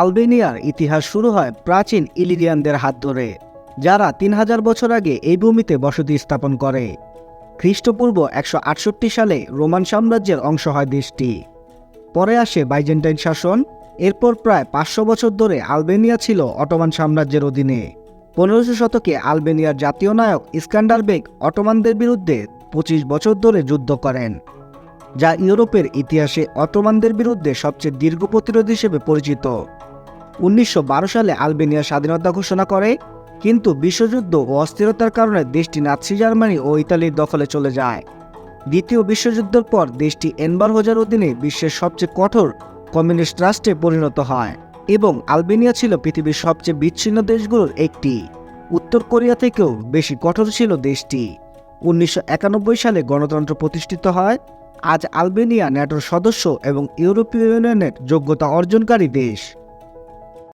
আলবেনিয়ার ইতিহাস শুরু হয় প্রাচীন ইলিরিয়ানদের হাত ধরে, যারা তিন হাজার বছর আগে এই ভূমিতে বসতি স্থাপন করে। খ্রিস্টপূর্ব একশো আটষট্টি সালে রোমান সাম্রাজ্যের অংশ হয় দেশটি। পরে আসে বাইজেন্টাইন শাসন, এরপর প্রায় পাঁচশো বছর ধরে আলবেনিয়া ছিল অটোমান সাম্রাজ্যের অধীনে। পনেরোশো শতকে আলবেনিয়ার জাতীয় নায়ক ইস্কান্ডার বেগ অটোমানদের বিরুদ্ধে পঁচিশ বছর ধরে যুদ্ধ করেন। যা ইউরোপের ইতিহাসে অটোমানদের বিরুদ্ধে সবচেয়ে দীর্ঘ প্রতিরোধ হিসেবে পরিচিত। উনিশশো বারো সালে আলবেনিয়া স্বাধীনতা ঘোষণা করে, কিন্তু বিশ্বযুদ্ধ ও অস্থিরতার কারণে দেশটি নাৎসি জার্মানি ও ইতালির দখলে চলে যায়। দ্বিতীয় বিশ্বযুদ্ধের পর দেশটি এনবার হোজার অধীনে বিশ্বের সবচেয়ে কঠোর কমিউনিস্ট রাষ্ট্রে পরিণত হয় এবং আলবেনিয়া ছিল পৃথিবীর সবচেয়ে বিচ্ছিন্ন দেশগুলোর একটি। উত্তর কোরিয়া থেকেও বেশি কঠোর ছিল দেশটি। উনিশশো একানব্বই সালে গণতন্ত্র প্রতিষ্ঠিত হয়। আজ আলবেনিয়া ন্যাটোর সদস্য এবং ইউরোপীয় ইউনিয়নের যোগ্যতা অর্জনকারী দেশ।